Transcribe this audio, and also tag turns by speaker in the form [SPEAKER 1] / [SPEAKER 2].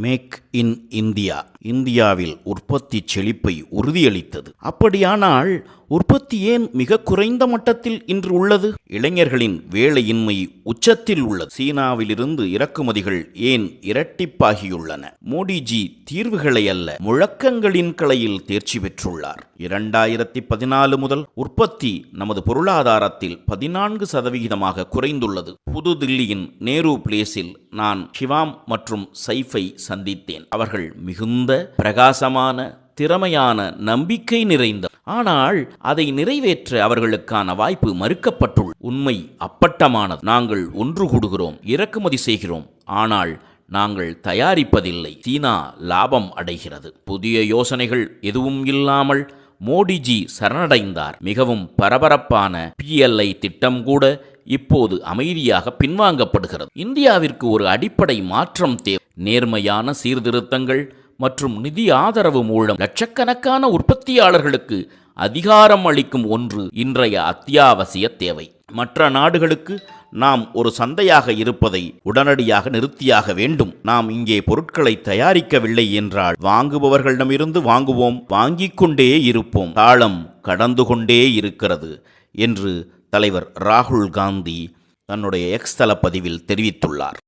[SPEAKER 1] Make in India. இந்தியாவில் உற்பத்தி செழிப்பை உறுதியளித்தது. அப்படியானால் உற்பத்தி ஏன் மிக குறைந்த மட்டத்தில் இன்று உள்ளது? இளைஞர்களின் வேலையின்மை உச்சத்தில் உள்ளது. சீனாவிலிருந்து இறக்குமதிகள் ஏன் இரட்டிப்பாகியுள்ளன? மோடிஜி தீர்வுகளை அல்ல முழக்கங்களின் கலையில் தேர்ச்சி பெற்றுள்ளார். இரண்டாயிரத்தி பதினாலு முதல் உற்பத்தி நமது பொருளாதாரத்தில் பதினான்கு சதவிகிதமாக குறைந்துள்ளது. புதுதில்லியின் நேரு பிளேஸில் நான் ஷிவாம் மற்றும் சைஃபை சந்தித்தேன். அவர்கள் மிகுந்த பிரகாசமான திறமையான நம்பிக்கை நிறைந்த ஆனால் அதை நிறைவேற்ற அவர்களுக்கான வாய்ப்பு மறுக்கப்பட்டுள்ள உண்மை அப்பட்டமானது. நாங்கள் ஒன்று கூடுகிறோம் இறக்குமதி செய்கிறோம். ஆனால் நாங்கள் தயாரிப்பதில்லை. சீனா லாபம் அடைகிறது. புதிய யோசனைகள் எதுவும் இல்லாமல் மோடிஜி சரணடைந்தார். மிகவும் பரபரப்பான பிஎல்ஐ திட்டம் கூட இப்போது அமைதியாக பின்வாங்கப்படுகிறது. இந்தியாவிற்கு ஒரு அடிப்படை மாற்றம் தேவை. நேர்மையான சீர்திருத்தங்கள் மற்றும் நிதி ஆதரவு மூலம் லட்சக்கணக்கான உற்பத்தியாளர்களுக்கு அதிகாரம் அளிக்கும் ஒன்று இன்றைய அத்தியாவசிய தேவை. மற்ற நாடுகளுக்கு நாம் ஒரு சந்தையாக இருப்பதை உடனடியாக நிறுத்தியாக வேண்டும். நாம் இங்கே பொருட்களை தயாரிக்கவில்லை என்றால் வாங்குபவர்களிடமிருந்து வாங்குவோம் வாங்கிக் கொண்டே இருப்போம். காலம் கடந்து கொண்டே இருக்கிறது என்று தலைவர் ராகுல் காந்தி தன்னுடைய எக்ஸ் தள பதிவில் தெரிவித்துள்ளார்.